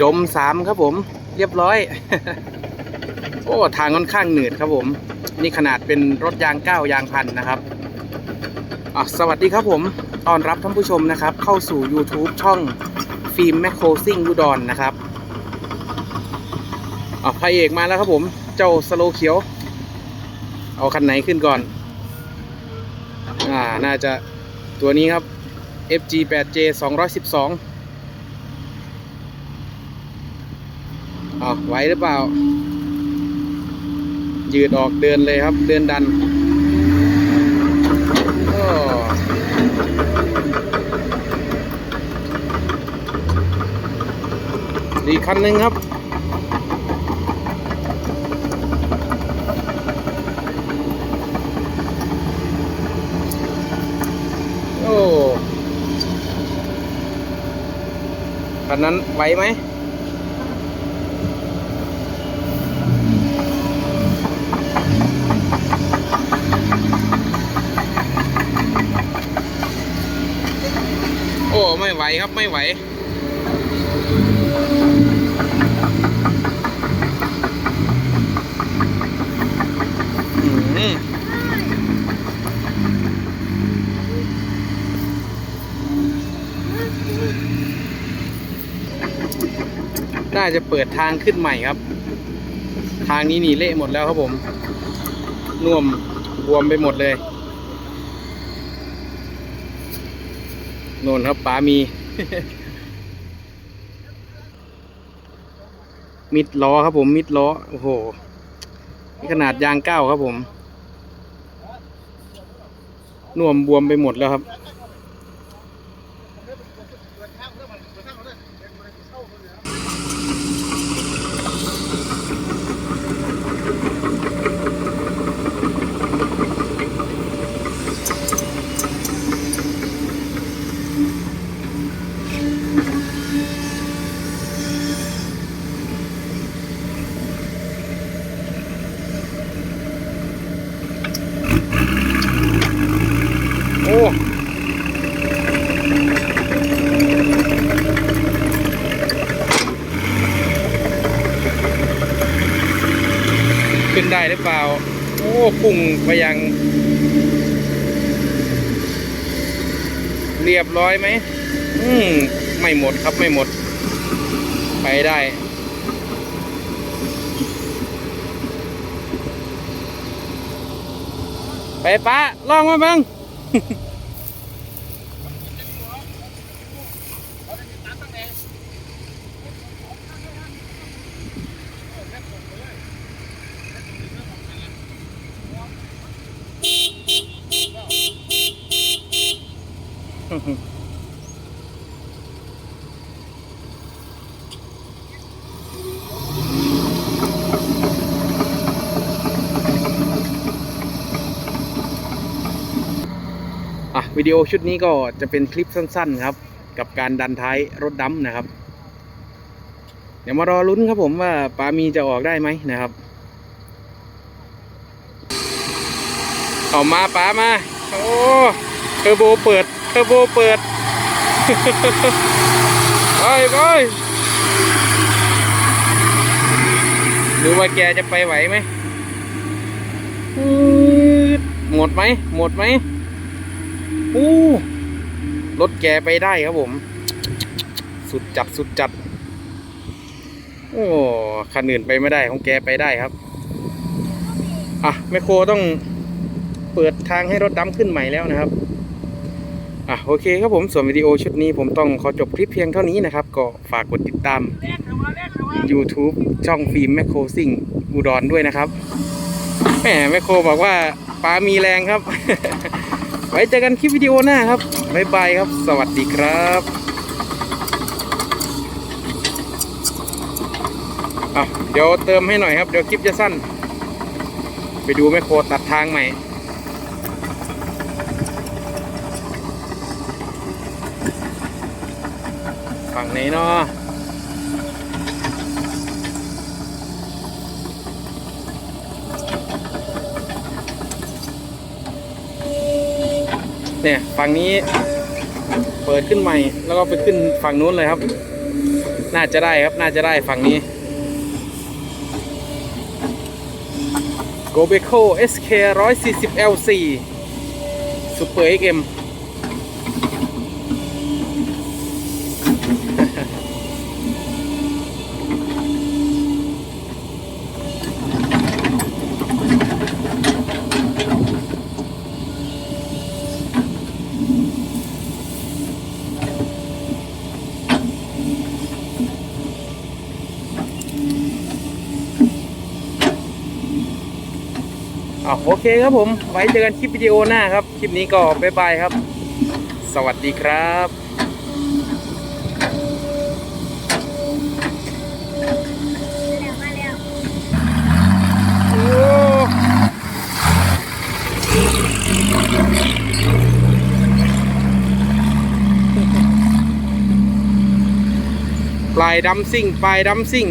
จมสามครับผม เรียบร้อย โอ้ทางค่อนข้างหนืดครับผม นี่ขนาดเป็นรถยางเก้ายางพันนะครับอะสวัสดีครับผมต้อนรับท่านผู้ชมนะครับ เข้าสู่ YouTube ช่องฟิล์มแมคโครซิ่งอุดรนนะครับอะพระเอกมาแล้วครับผม เจ้าสโลเขียว เอาคันไหนขึ้นก่อน อ่า น่าจะตัวนี้ครับ FG8J 212 อ๋อไหวหรือเปล่า ยืดออกเดินเลยครับ เดินดันโอ้อีคันหนึ่งครับโอ้คันนั้นไหวไหม โอ้ ไม่ไหวครับไม่ไหวน่าจะเปิดทางขึ้นใหม่ครับ ทางนี้หนีเละหมดแล้วครับผมน่วมบวมไปหมดเลย โน่นครับปลามี มิดล้อครับผม มิดล้อ โอ้โหนี่ขนาดยางเก้าครับผมน่วมบวมไปหมดแล้วครับ โอ้ ขึ้น ได้หรือเปล่า โอ้พุ่งไปยัง เรียบร้อยไหม อืม ไม่หมดครับไม่หมด ไปได้ไปป้าลองมาเบ้าง อะวิดีโอชุดนี้ก็จะเป็นคลิปสั้น ๆ ครับ กับการดันท้ายรถดำนะครับ เดี๋ยวมารอลุ้นครับผมว่าปามีจะออกได้ไหมนะครับเอามาปามา โอ้เทอร์โบเปิด เทอร์โบเปิด ไปไปดูว่าแกจะไปไหวไหม หมดไหม หมดไหมอู้รถแกไปได้ครับผม สุดจัดสุดจัด โอ้คันอื่นไปไม่ได้ของแกไปได้ครับ อะแมคโครต้องเปิดทางให้รถดำขึ้นใหม่แล้วนะครับ อะโอเคครับผมส่วนวิดีโอชุดนี้ผมต้องขอจบคลิปเพียงเท่านี้นะครับ ก็ฝากกดติดตาม YouTube ช่องฟิล์มแมคโครซิ่งอุดรด้วยนะครับแหมแมคโครบอกว่าปลามีแรงครับ ไว้เจอกันคลิปวิดีโอหน้าครับบ๊ายบายครับ สวัสดีครับอะเดี๋ยวเติมให้หน่อยครับ เดี๋ยวคลิปจะสั้น ไปดูแมคโครตัดทางใหม่ ฝั่งไหนเนาะเนี่ยฝั่งนี้เปิดขึ้นใหม่ แล้วก็ไปขึ้นฝั่งนู้นเลยครับ น่าจะได้ครับน่าจะได้ฝั่งนี้ g o b e c o SK 140 L4 Super XM อะโอเคครับผม ไว้เจอกันคลิปวิดีโอหน้าครับ คลิปนี้ก็บ๊ายบายครับ สวัสดีครับโอ้ปลายดัมซิ่งปลายดัมซิ่ง